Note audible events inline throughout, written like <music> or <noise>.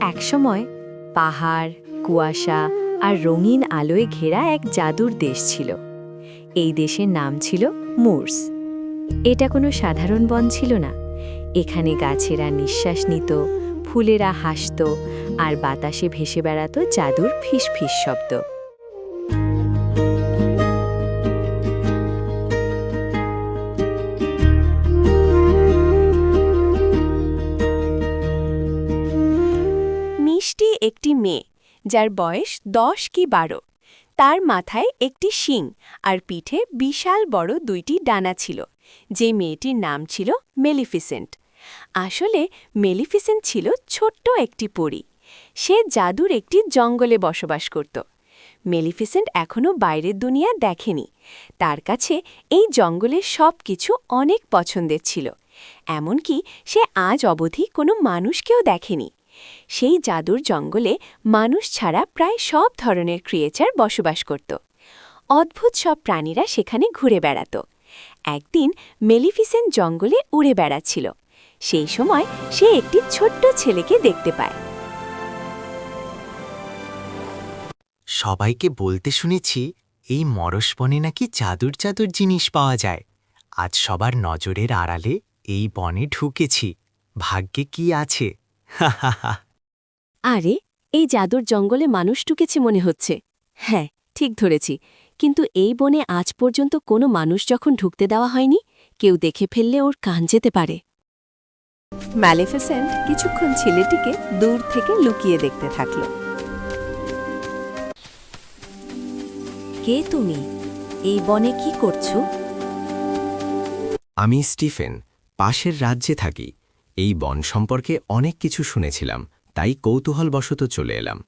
একসময় পাহাড়, কুয়াশা আর রঙিন আলোয় ঘেরা এক জাদুর দেশ ছিল। এই দেশের নাম ছিল মুর্স। এটা কোনো সাধারণ বন ছিল না। এখানে গাছেরা নিঃশ্বাস নিত, ফুলেরা হাসত আর বাতাসে ভেসে বেড়াতো জাদুর ফিস ফিস শব্দ। একটি মেয়ে, যার বয়স দশ কি বারো। তার মাথায় একটি শিং আর পিঠে বিশাল বড় দুইটি ডানা ছিল, যে মেয়েটির নাম ছিল মেলিফিসেন্ট। আসলে মেলিফিসেন্ট ছিল ছোট্ট একটি পরী। সে জাদুর একটি জঙ্গলে বসবাস করত। মেলিফিসেন্ট এখনও বাইরের দুনিয়া দেখেনি। তার কাছে এই জঙ্গলের সব কিছু অনেক পছন্দের ছিল। এমনকি সে আজ অবধি কোনো মানুষকেও দেখেনি। সেই জাদুর জঙ্গলে মানুষ ছাড়া প্রায় সব ধরনের ক্রিয়েচার বসবাস করত। অদ্ভুত সব প্রাণীরা সেখানে ঘুরে বেড়াত। একদিন মেলিফিসেন্ট জঙ্গলে উড়ে বেড়াচ্ছিল। সেই সময় সে একটি ছোট্ট ছেলেকে দেখতে পায়। সবাইকে বলতে শুনেছি এই মরস-বনে নাকি জাদুর জাদুর জিনিস পাওয়া যায়। আজ সবার নজরের আড়ালে এই বনে ঢুকেছি। ভাগ্যে কি আছে? <laughs> আরে এই জাদুর জঙ্গলে মানুষ ঢুকেছে মনে হচ্ছে। হ্যাঁ ঠিক ধরেছি। কিন্তু এই বনে আজ পর্যন্ত কোনো মানুষ যখন ঢুকতে দেওয়া হয়নি কেউ দেখে ফেললে ওর কান যেতে পারে। ম্যালিফিসেন্ট কিছুক্ষণ ছেলেটিকে দূর থেকে লুকিয়ে দেখতে থাকল। কে তুমি? এই বনে কি করছ? আমি স্টিফেন পাশের রাজ্যে থাকি। এই বন সম্পর্কে অনেক কিছু শুনেছিলাম তাই কৌতূহলবশত চলে এলাম।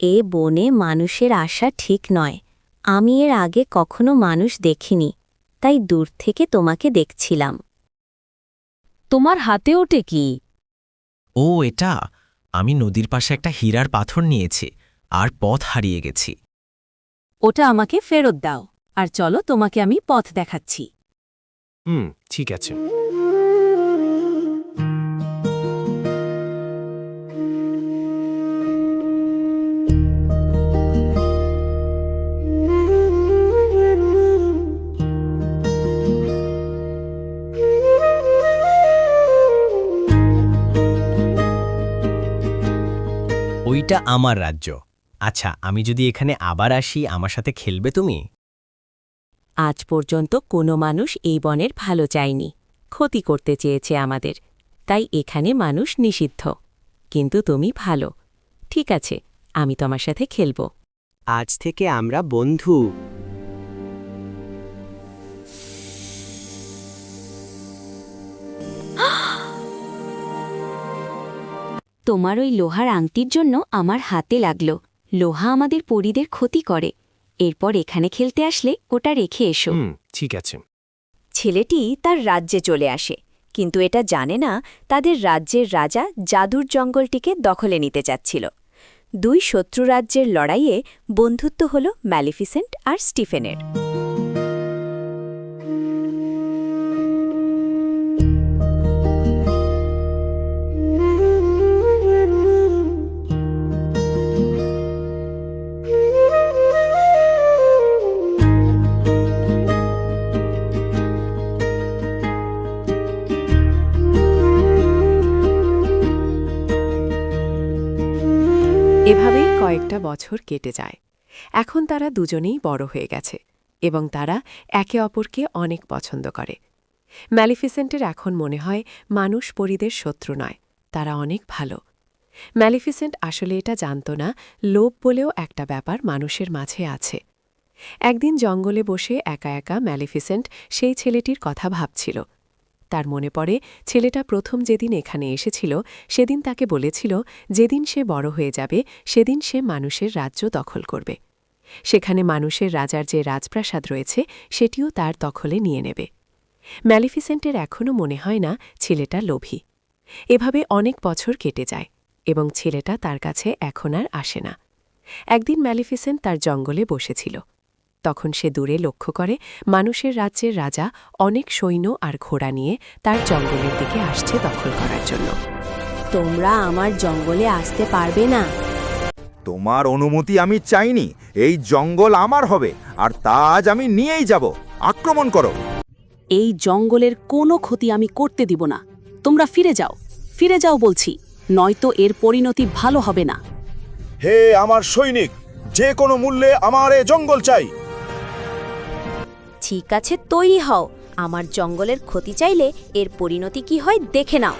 এ বনে মানুষের আশা ঠিক নয়। আমি এর আগে কখনো মানুষ দেখিনি তাই দূর থেকে তোমাকে দেখছিলাম। তোমার হাতে ওটে কি? ও এটা! আমি নদীর পাশে একটা হীরার পাথর নিয়েছি আর পথ হারিয়ে গেছি। ওটা আমাকে ফেরত দাও আর চলো তোমাকে আমি পথ দেখাচ্ছি। হুম ঠিক আছে। ওইটা আমার রাজ্য। আচ্ছা আমি যদি এখানে আবার আসি আমার সাথে খেলবে তুমি? আজ পর্যন্ত কোনো মানুষ এই বনের ভালো চায়নি। ক্ষতি করতে চেয়েছে আমাদের। তাই এখানে মানুষ নিষিদ্ধ। কিন্তু তুমি ভালো। ঠিক আছে আমি তোমার সাথে খেলব। আজ থেকে আমরা বন্ধু। তোমার ওই লোহার আংটির জন্য আমার হাতে লাগল। লোহা আমাদের পরিদের ক্ষতি করে। এরপর এখানে খেলতে আসলে ওটা রেখে এসো। ঠিক আছে। ছেলেটি তার রাজ্যে চলে আসে। কিন্তু এটা জানে না তাদের রাজ্যের রাজা জাদুর জঙ্গলটিকে দখলে নিতে চাচ্ছিল। দুই শত্রু রাজ্যের লড়াইয়ে বন্ধুত্ব হল ম্যালিফিসেন্ট আর স্টিফেনের। কয়েকটা বছর কেটে যায়। এখন তারা দুজনেই বড় হয়ে গেছে এবং তারা একে অপরকে অনেক পছন্দ করে। ম্যালিফিসেন্টের এখন মনে হয় মানুষ পরিদের শত্রু নয়, তারা অনেক ভালো। ম্যালিফিসেন্ট আসলে এটা জানত না, লোভ বলেও একটা ব্যাপার মানুষের মাঝে আছে। একদিন জঙ্গলে বসে একা একা ম্যালিফিসেন্ট সেই ছেলেটির কথা ভাবছিল। তার মনে পড়ে, ছেলেটা প্রথম যেদিন এখানে এসেছিল, সেদিন তাকে বলেছিল, যেদিন সে বড় হয়ে যাবে, সেদিন সে মানুষের রাজ্য দখল করবে। সেখানে মানুষের রাজার যে রাজপ্রাসাদ রয়েছে, সেটিও তার দখলে নিয়ে নেবে। ম্যালিফিসেন্টের এখনও মনে হয় না ছেলেটা লোভী। এভাবে অনেক বছর কেটে যায় এবং ছেলেটা তার কাছে এখন আর আসে না। একদিন ম্যালিফিসেন্ট তার জঙ্গলে বসেছিল। তখন সে দূরে লক্ষ্য করে মানুষের রাজ্যের রাজা অনেক সৈন্য আর ঘোড়া নিয়ে তার জঙ্গলের দিকে আসছে দখল করার জন্য। তোমরা আমার জঙ্গলে আসতে পারবে না। তোমার অনুমতি আমি চাইনি। এই জঙ্গল আমার হবে আর তা আজ আমি নিয়েই যাব। আক্রমণ করো। এই জঙ্গলের কোনো ক্ষতি আমি করতে দিব না। তোমরা ফিরে যাও। ফিরে যাও বলছি নয়তো এর পরিণতি ভালো হবে না। হে আমার সৈনিক যে কোনো মূল্যে আমার এ জঙ্গল চাই। ঠিক আছে তৈরি হও। আমার জঙ্গলের ক্ষতি চাইলে এর পরিণতি কি হয় দেখে নাও।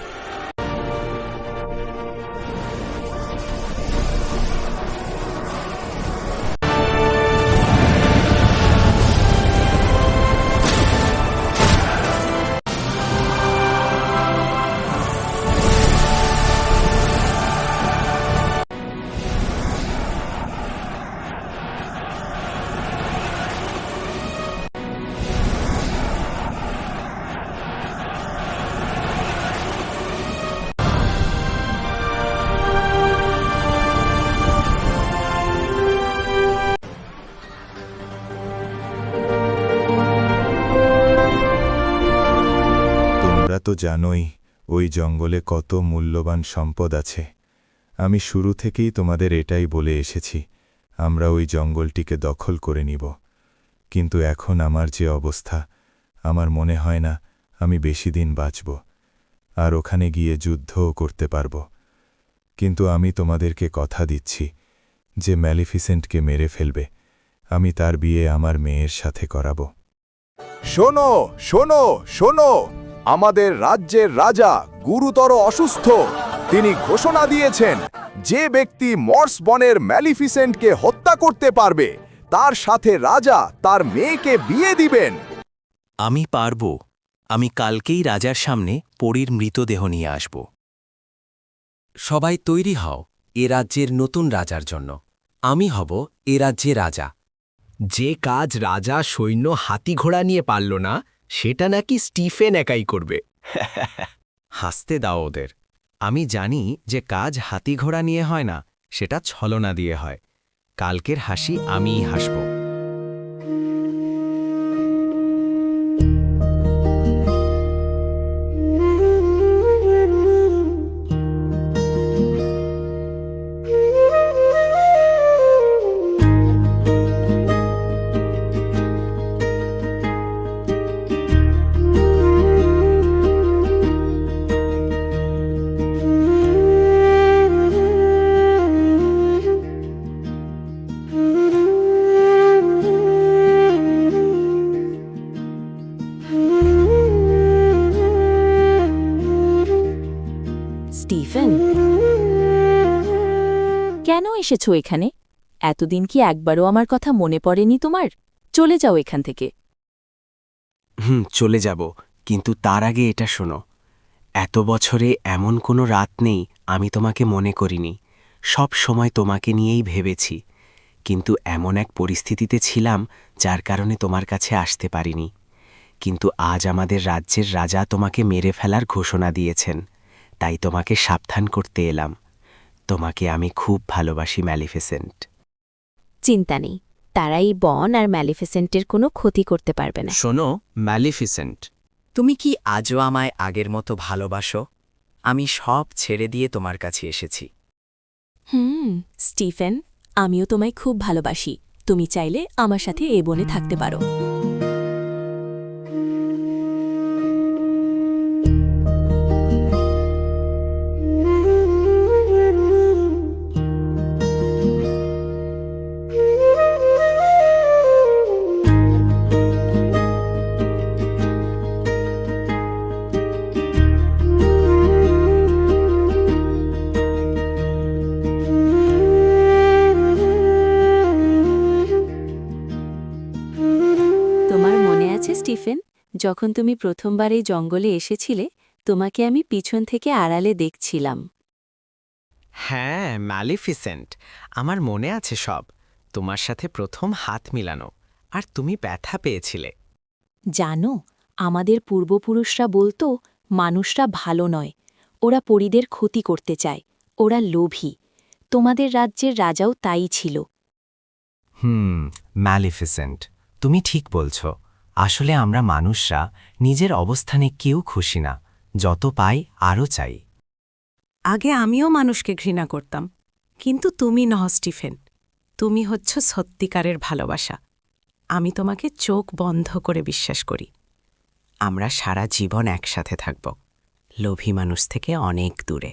জানোই, ওই জঙ্গলে কত মূল্যবান সম্পদ আছে। আমি শুরু থেকেই তোমাদের এটাই বলে এসেছি, আমরা ওই জঙ্গলটিকে দখল করে নিব। কিন্তু এখন আমার যে অবস্থা, আমার মনে হয় না আমি বেশি দিন বাঁচব, আর ওখানে গিয়ে যুদ্ধও করতে পারব। কিন্তু আমি তোমাদেরকে কথা দিচ্ছি যে ম্যালিফিসেন্টকে মেরে ফেলবে, আমি তার বিয়ে আমার মেয়ের সাথে করাবো। শোনো শোনো শোনো! আমাদের রাজ্যের রাজা গুরুতর অসুস্থ। তিনি ঘোষণা দিয়েছেন, যে ব্যক্তি মর্স বনের ম্যালিফিসেন্টকে হত্যা করতে পারবে, তার সাথে রাজা তার মেয়েকে বিয়ে দিবেন। আমি পারব। আমি কালকেই রাজার সামনে পরীর মৃতদেহ নিয়ে আসব। সবাই তৈরি হও, এ রাজ্যের নতুন রাজার জন্য। আমি হব এ রাজ্যে রাজা। যে কাজ রাজা সৈন্য হাতি ঘোড়া নিয়ে পারল না সেটা নাকি স্টিফেন একাই করবে। হাসতে দাও ওদের। আমি জানি যে কাজ হাতি ঘোড়া নিয়ে হয় না, সেটা ছলনা দিয়ে হয়। কালকের হাসি আমিই হাসব। এসেছ এখানে? এতদিন কি একবারও আমার কথা মনে পড়েনি তোমার? চলে যাও এখান থেকে। হুম, চলে যাব। কিন্তু তার আগে এটা শোনো। এত বছরে এমন কোনো রাত নেই আমি তোমাকে মনে করিনি। সব সময় তোমাকে নিয়েই ভেবেছি। কিন্তু এমন এক পরিস্থিতিতে ছিলাম যার কারণে তোমার কাছে আসতে পারিনি। কিন্তু আজ আমাদের রাজ্যের রাজা তোমাকে মেরে ফেলার ঘোষণা দিয়েছেন। তাই তোমাকে সাবধান করতে এলাম। তোমাকে আমি খুব ভালোবাসি ম্যালিফেসেন্ট চিন্তা নেই তারা এই বন আর ম্যালিফিসেন্টের কোনো ক্ষতি করতে পারবে না। শোনো ম্যালিফিসেন্ট তুমি কি আজও আমায় আগের মতো ভালোবাসো? আমি সব ছেড়ে দিয়ে তোমার কাছে এসেছি। হুম স্টিফেন আমিও তোমায় খুব ভালোবাসি। তুমি চাইলে আমার সাথে এ বনে থাকতে পারো। যখন তুমি প্রথমবার এই জঙ্গলে এসেছিলে তোমাকে আমি পিছন থেকে আড়ালে দেখছিলাম। হ্যাঁ ম্যালিফিসেন্ট। আমার মনে আছে সব। তোমার সাথে প্রথম হাত মিলানো। আর তুমি ব্যথা পেয়েছিলে। জানো আমাদের পূর্বপুরুষরা বলতো মানুষরা ভালো নয়। ওরা পরিদের ক্ষতি করতে চায়। ওরা লোভী। তোমাদের রাজ্যের রাজাও তাই ছিল। হুম ম্যালিফিসেন্ট। তুমি ঠিক বলছ। আসলে আমরা মানুষরা নিজের অবস্থানে কেউ খুশি না যত পাই আরও চাই। আগে আমিও মানুষকে ঘৃণা করতাম কিন্তু তুমি নহ স্টিফেন। তুমি হচ্ছ সত্যিকারের ভালোবাসা। আমি তোমাকে চোখ বন্ধ করে বিশ্বাস করি। আমরা সারা জীবন একসাথে থাকব লোভী মানুষ থেকে অনেক দূরে।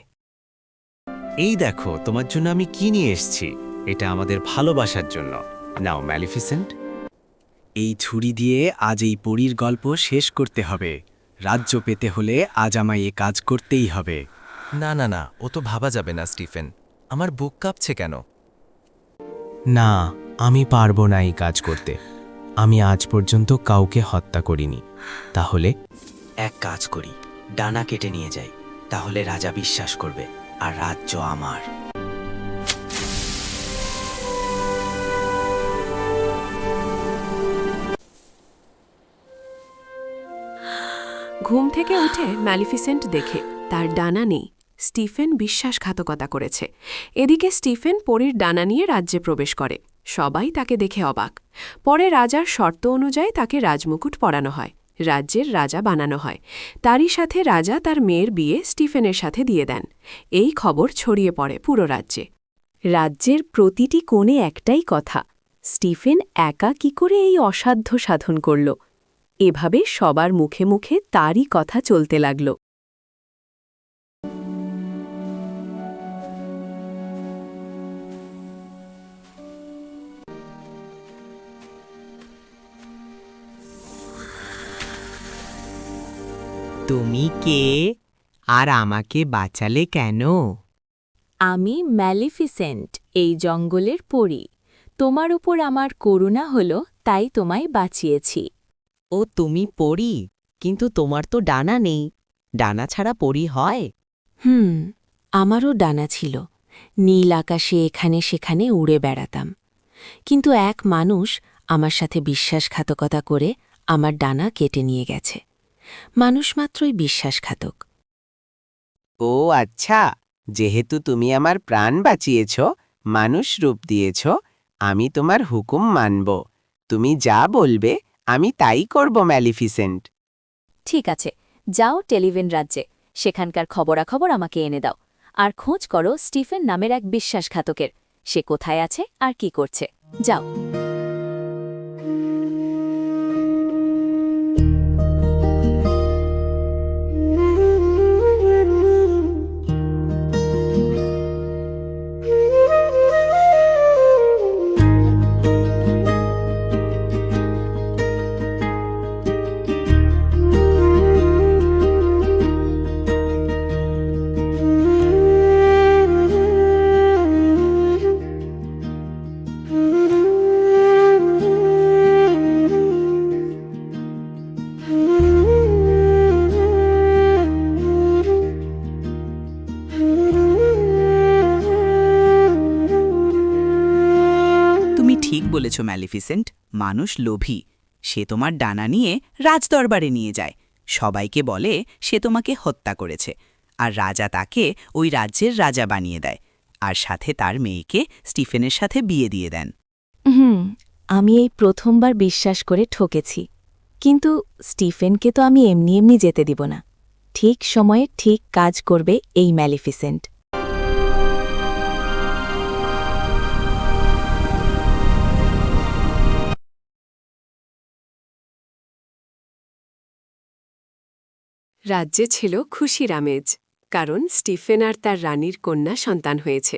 এই দেখো তোমার জন্য আমি কি নিয়ে এসছি? এটা আমাদের ভালোবাসার জন্য। নাও ম্যালিফিসেন্ট। এই ছুরি দিয়ে আজ এই পরীর গল্প শেষ করতে হবে। রাজ্য পেতে হলে আজ আমায় এ কাজ করতেই হবে। না না না ও তো ভাবা যাবে না স্টিফেন। আমার বুক কাঁপছে কেন? না আমি পারব না এই কাজ করতে। আমি আজ পর্যন্ত কাউকে হত্যা করিনি। তাহলে? এক কাজ করি ডানা কেটে নিয়ে যাই। তাহলে রাজা বিশ্বাস করবে আর রাজ্য আমার। ঘুম থেকে উঠে ম্যালিফিসেন্ট দেখে তার ডানা নেই। স্টিফেন বিশ্বাসঘাতকতা করেছে। এদিকে স্টিফেন পরীর ডানা নিয়ে রাজ্যে প্রবেশ করে। সবাই তাকে দেখে অবাক। পরে রাজার শর্ত অনুযায়ী তাকে রাজমুকুট পরানো হয়। রাজ্যের রাজা বানানো হয়। তারই সাথে রাজা তার মেয়ের বিয়ে স্টিফেনের সাথে দিয়ে দেন। এই খবর ছড়িয়ে পড়ে পুরো রাজ্যে। রাজ্যের প্রতিটি কোণে একটাই কথা। স্টিফেন একা কি করে এই অসাধ্য সাধন করল? এভাবে সবার মুখে মুখে তারই কথা চলতে লাগল। তুমি কে? আর আমাকে বাঁচালে কেন? আমি ম্যালিফিসেন্ট এই জঙ্গলের পরী। তোমার উপর আমার করুণা হল তাই তোমায় বাঁচিয়েছি। ও তুমি পড়ি কিন্তু তোমার তো ডানা নেই। ডানা ছাড়া পড়ি হয়? হুম আমারও ডানা ছিল। নীল আকাশে এখানে সেখানে উড়ে বেড়াতাম। কিন্তু এক মানুষ আমার সাথে বিশ্বাসঘাতকতা করে আমার ডানা কেটে নিয়ে গেছে। মানুষ মাত্রই বিশ্বাসঘাতক। ও আচ্ছা যেহেতু তুমি আমার প্রাণ বাঁচিয়েছ মানুষ রূপ দিয়েছ আমি তোমার হুকুম মানব। তুমি যা বলবে আমি তাই করব ম্যালিফিসেন্ট। ঠিক আছে, যাও টেলিভিন রাজ্যে, সেখানকার খবরাখবর আমাকে এনে দাও। আর খোঁজ করো স্টিফেন নামের এক বিশ্বাসঘাতকের, সে কোথায় আছে আর কি করছে। যাও। বলেছ ম্যালিফিসেন্ট, মানুষ লোভী। সে তোমার ডানা নিয়ে রাজদরবারে নিয়ে যায়। সবাইকে বলে, সে তোমাকে হত্যা করেছে। আর রাজা তাকে ওই রাজ্যের রাজা বানিয়ে দেয়। আর সাথে তার মেয়েকে স্টিফেনের সাথে বিয়ে দিয়ে দেন। হুম, আমি এই প্রথমবার বিশ্বাস করে ঠকেছি। কিন্তু স্টিফেনকে তো আমি এমনি এমনি যেতে দিব না। ঠিক সময়ে ঠিক কাজ করবে এই ম্যালিফিসেন্ট। রাজ্যে ছিল খুশির আমেজ কারণ স্টিফেন আর তার রানীর কন্যা সন্তান হয়েছে,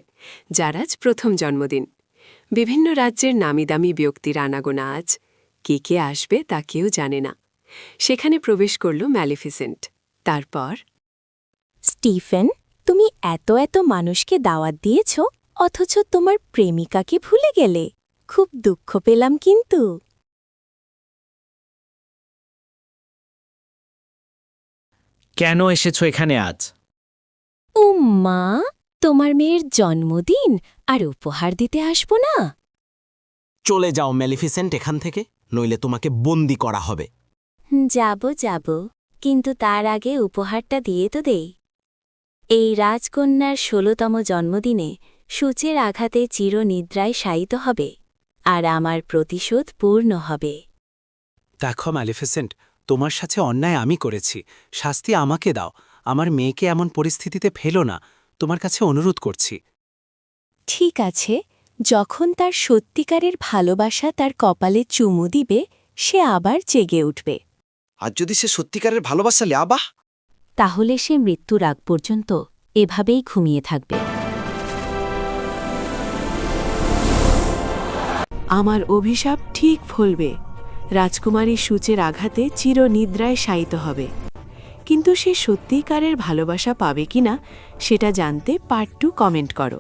যার আজ প্রথম জন্মদিন। বিভিন্ন রাজ্যের নামিদামি ব্যক্তির আনাগোনা আজ, কে কে আসবে তা কেউ জানে না। সেখানে প্রবেশ করল ম্যালিফিসেন্ট। তারপর, স্টিফেন, তুমি এত এত মানুষকে দাওয়াত দিয়েছ, অথচ তোমার প্রেমিকাকে ভুলে গেলে। খুব দুঃখ পেলাম কিন্তু। কেন এসেছ এখানে আজ? উম্মা তোমার মেয়ের জন্মদিন আর উপহার দিতে আসব না? চলে যাও ম্যালিফিসেন্ট এখান থেকে নইলে তোমাকে বন্দি করা হবে। যাব যাব কিন্তু তার আগে উপহারটা দিয়ে তো দেই। এই রাজকন্যার ষোলতম জন্মদিনে সূচের আঘাতে চিরনিদ্রায় শায়িত হবে আর আমার প্রতিশোধ পূর্ণ হবে। দেখো ম্যালিফিসেন্ট তোমার সাথে অন্যায় আমি করেছি। শাস্তি আমাকে দাও। আমার মেয়েকে এমন পরিস্থিতিতে ফেলো না। তোমার কাছে অনুরোধ করছি। ঠিক আছে। যখন তার সত্যিকারের ভালোবাসা তার কপালে চুমু দিবে সে আবার জেগে উঠবে। আর যদি সে সত্যিকারের ভালোবাসা আবাহ! তাহলে সে মৃত্যুর আগ পর্যন্ত এভাবেই ঘুমিয়ে থাকবে। আমার অভিশাপ ঠিক ফলবে। রাজকুমারী সূচের আঘাতে চিরনিদ্রায় শায়িত হবে। কিন্তু সে সত্যিকারের ভালোবাসা পাবে কিনা, সেটা জানতে পার্ট টু কমেন্ট করো।